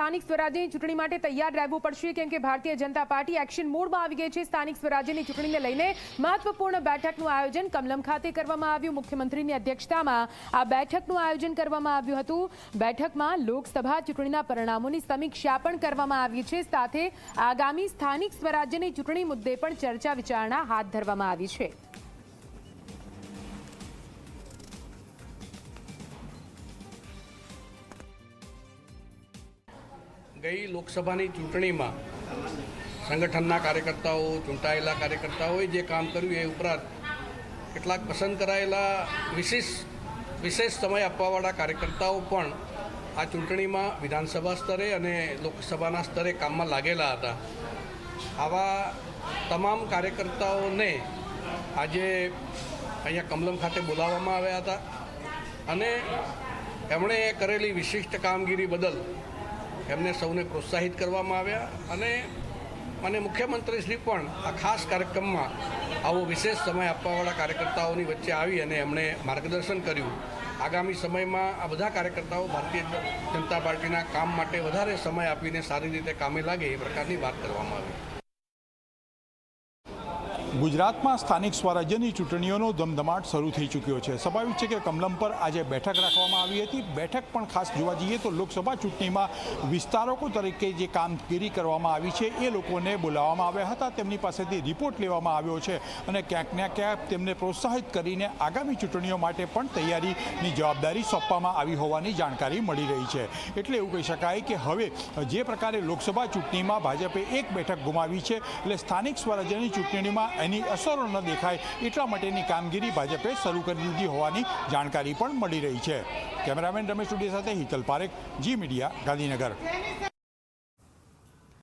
સ્થાનિક સ્વરાજ્યની ચૂંટણી માટે તૈયાર રહેવું પડશે, કેમ કે ભારતીય જનતા પાર્ટી એક્શન મોડમાં આવી ગઈ છે. સ્થાનિક સ્વરાજ્યની ચૂંટણીને લઈને મહત્વપૂર્ણ બેઠકનું આયોજન કમલમ ખાતે કરવામાં આવ્યું. મુખ્યમંત્રીની અધ્યક્ષતામાં આ બેઠકનું આયોજન કરવામાં આવ્યું હતું. બેઠકમાં લોકસભા ચૂંટણીના પરિણામોની સમીક્ષા પણ કરવામાં આવી છે. સાથે આગામી સ્થાનિક સ્વરાજ્યની ચૂંટણી મુદ્દે પણ ચર્ચા વિચારણા હાથ ધરવામાં આવી છે. ગઈ લોકસભાની ચૂંટણીમાં સંગઠનના કાર્યકર્તાઓ, ચૂંટાયેલા કાર્યકર્તાઓએ જે કામ કર્યું એ ઉપરાંત કેટલાક પસંદ કરાયેલા વિશેષ વિશેષ સમય આપવાવાળા કાર્યકર્તાઓ પણ આ ચૂંટણીમાં વિધાનસભા સ્તરે અને લોકસભાના સ્તરે કામમાં લાગેલા હતા. આવા તમામ કાર્યકર્તાઓને આજે અહીંયા કમલમ ખાતે બોલાવવામાં આવ્યા હતા અને એમણે કરેલી વિશિષ્ટ કામગીરી બદલ એમને સૌને પ્રોત્સાહિત કરવામાં આવ્યા અને મને મુખ્યમંત્રીશ્રી પણ આ ખાસ કાર્યક્રમમાં આવો વિશેષ સમય આપવાવાળા કાર્યકર્તાઓની વચ્ચે આવી અને એમણે માર્ગદર્શન કર્યું. આગામી સમયમાં આ બધા કાર્યકર્તાઓ ભારતીય જનતા પાર્ટીના કામ માટે વધારે સમય આપીને સારી રીતે કામે લાગે એ પ્રકારની વાત કરવામાં આવી. ગુજરાતમાં સ્થાનિક સ્વરાજ્યની ચૂંટણીઓનો ધમધમાટ શરૂ થઈ ચૂક્યો છે. સ્વાભાવિક છે કે કમલમ પર આજે બેઠક રાખવામાં આવી હતી. બેઠક પણ ખાસ જોવા જઈએ તો લોકસભા ચૂંટણીમાં વિસ્તારકો તરીકે જે કામગીરી કરવામાં આવી છે એ લોકોને બોલાવવામાં આવ્યા હતા. તેમની પાસેથી રિપોર્ટ લેવામાં આવ્યો છે અને ક્યાંક ને ક્યાંક તેમને પ્રોત્સાહિત કરીને આગામી ચૂંટણીઓ માટે પણ તૈયારીની જવાબદારી સોંપવામાં આવી હોવાની જાણકારી મળી રહી છે. એટલે એવું કહી શકાય કે હવે જે પ્રકારે લોકસભા ચૂંટણીમાં ભાજપે એક બેઠક ગુમાવી છે, એટલે સ્થાનિક સ્વરાજ્યની ચૂંટણીમાં એની અસરો ન દેખાય એટલા માટેની કામગીરી ભાજપે શરૂ કરી દીધી હોવાની જાણકારી પણ મળી રહી છે. કેમેરામેન રમેશ ટુડે સાથે હિતલ પારેખ, જી મીડિયા ગાંધીનગર.